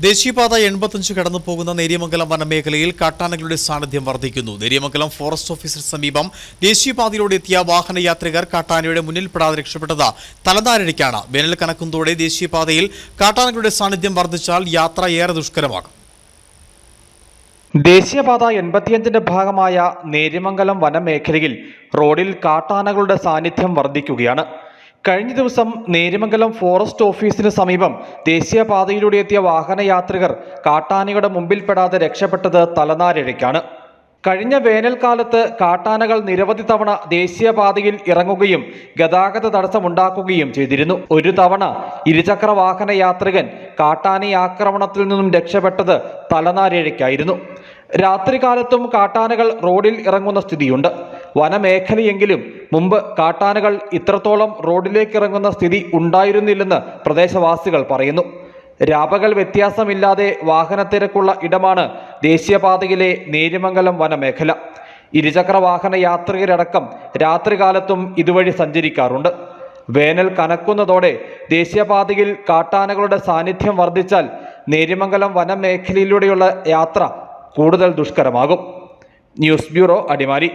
ദേശീയപാത എൺപത്തഞ്ച് കടന്നു പോകുന്ന നേര്യമംഗലം വനമേഖലയിൽ കാട്ടാനകളുടെ സാന്നിധ്യം വർദ്ധിക്കുന്നു. നേര്യമംഗലം ഫോറസ്റ്റ് ഓഫീസിന് സമീപം ദേശീയപാതയിലൂടെ എത്തിയ വാഹനയാത്രികർ കാട്ടാനയുടെ മുന്നിൽപ്പെടാതെ രക്ഷപ്പെട്ടത് തലനാരിഴയ്ക്കാണ്. വേനൽ കനക്കുന്നതോടെ ദേശീയപാതയിൽ കാട്ടാനകളുടെ സാന്നിധ്യം വർദ്ധിച്ചാൽ യാത്ര ഏറെ ദുഷ്കരമാകും. ദേശീയപാത എൺപത്തിയഞ്ചിന്റെ ഭാഗമായ നേര്യമംഗലം വനമേഖലയിൽ റോഡിൽ കാട്ടാനകളുടെ സാന്നിധ്യം വർദ്ധിക്കുകയാണ്. കഴിഞ്ഞ ദിവസം നേര്യമംഗലം ഫോറസ്റ്റ് ഓഫീസിന് സമീപം ദേശീയപാതയിലൂടെ എത്തിയ വാഹനയാത്രികർ കാട്ടാനയുടെ മുമ്പിൽപ്പെടാതെ രക്ഷപ്പെട്ടത് തലനാരിഴയ്ക്കാണ്. കഴിഞ്ഞ വേനൽക്കാലത്ത് കാട്ടാനകൾ നിരവധി തവണ ദേശീയപാതയിൽ ഇറങ്ങുകയും ഗതാഗത തടസ്സമുണ്ടാക്കുകയും ചെയ്തിരുന്നു. ഒരു തവണ ഇരുചക്ര വാഹന യാത്രികൻ കാട്ടാന ആക്രമണത്തിൽ നിന്നും രക്ഷപ്പെട്ടത് തലനാരിഴയ്ക്കായിരുന്നു. രാത്രികാലത്തും കാട്ടാനകൾ റോഡിൽ ഇറങ്ങുന്ന സ്ഥിതിയുണ്ട്. വനമേഖലയെങ്കിലും മുമ്പ് കാട്ടാനകൾ ഇത്രത്തോളം റോഡിലേക്ക് ഇറങ്ങുന്ന സ്ഥിതി ഉണ്ടായിരുന്നില്ലെന്ന് പ്രദേശവാസികൾ പറയുന്നു. രാപകൽ വ്യത്യാസമില്ലാതെ വാഹനത്തിരക്കുള്ള ഇടമാണ് ദേശീയപാതയിലെ നേര്യമംഗലം വനമേഖല. ഇരുചക്ര വാഹന യാത്രികരടക്കം രാത്രികാലത്തും ഇതുവഴി സഞ്ചരിക്കാറുണ്ട്. വേനൽ കനക്കുന്നതോടെ ദേശീയപാതയിൽ കാട്ടാനകളുടെ സാന്നിധ്യം വർദ്ധിച്ചാൽ നേര്യമംഗലം വനമേഖലയിലൂടെയുള്ള യാത്ര കൂടുതൽ ദുഷ്കരമാകും. News bureau Adimali.